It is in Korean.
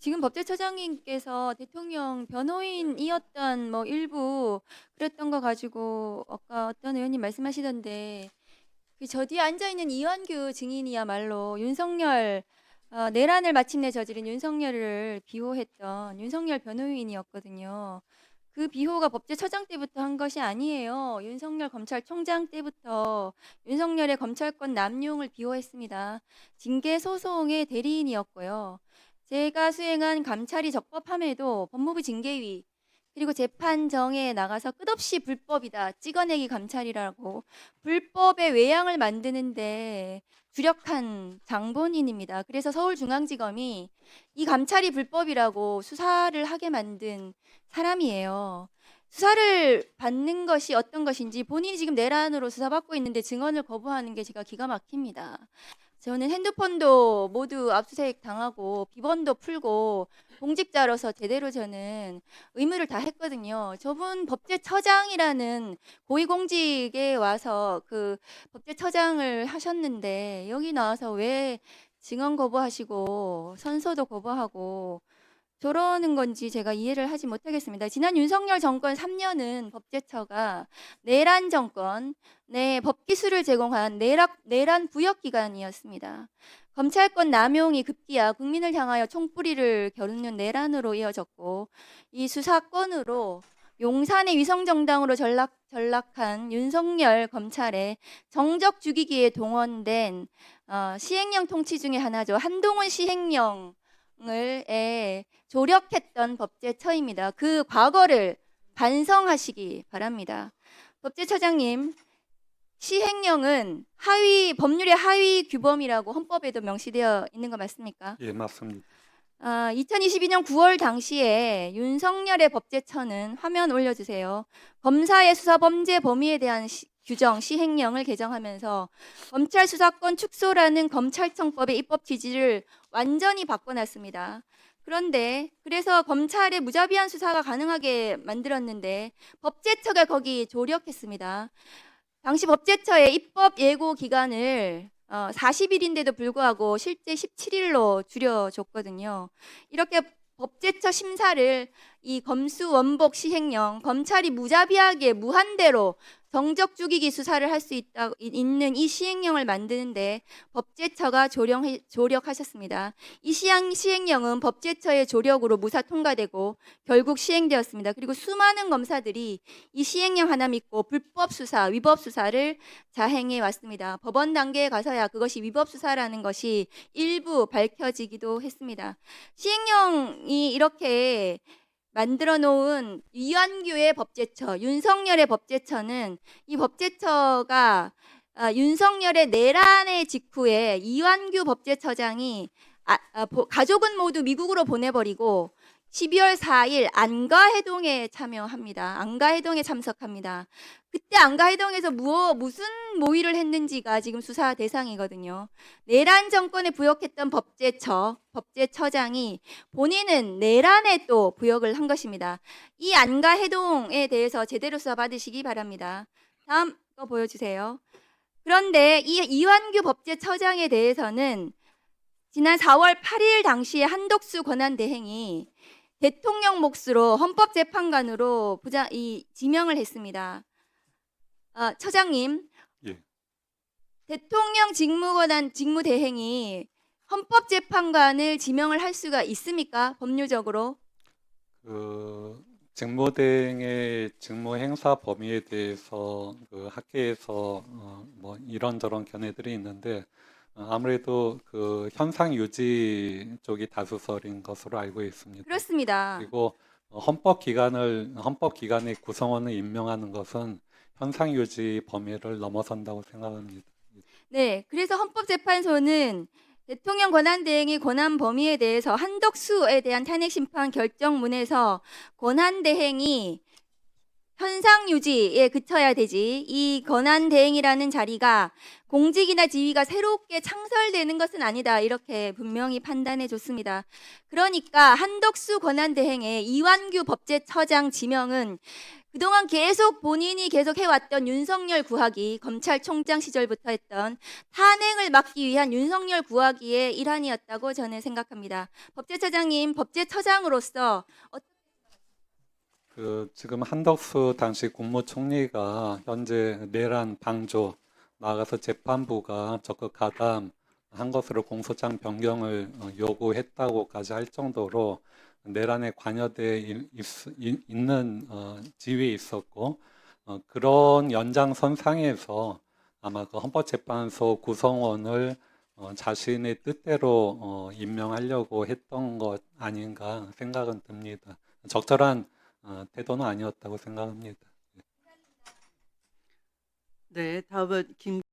지금 법제처장님께서 대통령 변호인이었던 뭐 일부 그랬던 거 가지고 아까 어떤 의원님 말씀하시던데 그저 뒤에 앉아 있는 이완규 증인이야말로 윤석열 어, 내란을 마침내 저지른 윤석열을 비호했던 윤석열 변호인이었거든요. 그 비호가 법제처장 때부터 한 것이 아니에요. 윤석열 검찰총장 때부터 윤석열의 검찰권 남용을 비호했습니다. 징계 소송의 대리인이었고요. 제가 수행한 감찰이 적법함에도 법무부 징계위 그리고 재판정에 나가서 끝없이 불법이다 찍어내기 감찰이라고 불법의 외양을 만드는데 주력한 장본인입니다. 그래서 서울중앙지검이 이 감찰이 불법이라고 수사를 하게 만든 사람이에요. 수사를 받는 것이 어떤 것인지 본인이 지금 내란으로 수사받고 있는데 증언을 거부하는 게 제가 기가 막힙니다. 저는 핸드폰도 모두 압수수색 당하고 비번도 풀고 공직자로서 제대로 저는 의무를 다 했거든요. 저분 법제처장이라는 고위공직에 와서 그 법제처장을 하셨는데 여기 나와서 왜 증언 거부하시고 선서도 거부하고 저러는 건지 제가 이해를 하지 못하겠습니다. 지난 윤석열 정권 3년은 법제처가 내란 정권, 내 법기술을 제공한 내란, 내란 부역 기관이었습니다. 검찰권 남용이 급기야 국민을 향하여 총뿌리를 겨누는 내란으로 이어졌고 이 수사권으로 용산의 위성정당으로 전락, 전락한 윤석열 검찰의 정적 죽이기에 동원된 어, 시행령 통치 중에 하나죠. 한동훈 시행령 을 에, 조력했던 법제처입니다. 그 과거를 반성하시기 바랍니다. 법제처장님, 시행령은 하위 법률의 하위 규범이라고 헌법에도 명시되어 있는 거 맞습니까? 예, 맞습니다. 아, 2022년 9월 당시에 윤석열의 법제처는 화면 올려주세요. 검사의 수사 범죄 범위에 대한 시- 규정 시행령을 개정하면서 검찰 수사권 축소라는 검찰청법의 입법 취지를 완전히 바꿔놨습니다. 그런데 그래서 검찰의 무자비한 수사가 가능하게 만들었는데 법제처가 거기 조력했습니다. 당시 법제처의 입법 예고 기간을 어, 40일인데도 불구하고 실제 17일로 줄여줬거든요. 이렇게 법제처 심사를 이 검수 원복 시행령 검찰이 무자비하게 무한대로 정적 죽이기 수사를 할 수 있다 있는 이 시행령을 만드는데 법제처가 조령 조력하셨습니다. 이 시행 시행령은 법제처의 조력으로 무사 통과되고 결국 시행되었습니다. 그리고 수많은 검사들이 이 시행령 하나 믿고 불법 수사, 위법 수사를 자행해 왔습니다. 법원 단계에 가서야 그것이 위법 수사라는 것이 일부 밝혀지기도 했습니다. 시행령이 이렇게 만들어 놓은 이완규의 법제처, 윤석열의 법제처는 이 법제처가 아, 윤석열의 내란의 직후에 이완규 법제처장이 아, 아, 보- 가족은 모두 미국으로 보내버리고 12월 4일 안가해동에 참여합니다. 안가해동에 참석합니다. 그때 안가해동에서 무엇 무슨 모의를 했는지가 지금 수사 대상이거든요. 내란 정권에 부역했던 법제처, 법제처장이 본인은 내란에 또 부역을 한 것입니다. 이 안가해동에 대해서 제대로 수사 받으시기 바랍니다. 다음 거 보여주세요. 그런데 이 이완규 법제처장에 대해서는 지난 4월 8일 당시에 한덕수 권한대행이 대통령 몫으로 헌법재판관으로 부자 이 지명을 했습니다. 아, 처장님, 예. 대통령 직무권한 직무 대행이 헌법재판관을 지명을 할 수가 있습니까? 법률적으로? 그 직무 대행의 직무 행사 범위에 대해서 그 학계에서 어, 뭐 이런저런 견해들이 있는데 어, 아무래도 그 현상 유지 쪽이 다수설인 것으로 알고 있습니다. 그렇습니다. 그리고 어, 헌법 기관을 헌법 기관의 구성원을 임명하는 것은 현상 유지 범위를 넘어선다고 생각합니다. 네, 그래서 헌법재판소는 대통령 권한대행의 권한 범위에 대해서 한덕수에 대한 탄핵 심판 결정문에서 권한대행이 현상 유지에 그쳐야 되지 이 권한 대행이라는 자리가 공직이나 지위가 새롭게 창설되는 것은 아니다 이렇게 분명히 판단해 줬습니다. 그러니까 한덕수 권한 대행의 이완규 법제처장 지명은 그동안 계속 본인이 계속 해왔던 윤석열 구하기 검찰총장 시절부터 했던 탄핵을 막기 위한 윤석열 구하기의 일환이었다고 저는 생각합니다. 법제처장님 법제처장으로서 그 지금 한덕수 당시 국무총리가 현재 내란 방조 나아가서 재판부가 적극 가담한 것으로 공소장 변경을 어, 요구했다고까지 할 정도로 내란에 관여돼 있는 어, 지위에 있었고 어, 그런 연장선 상에서 아마 그 헌법재판소 구성원을 어, 자신의 뜻대로 어, 임명하려고 했던 것 아닌가 생각은 듭니다. 적절한 어, 태도는 아니었다고 생각합니다. 네, 다음은 김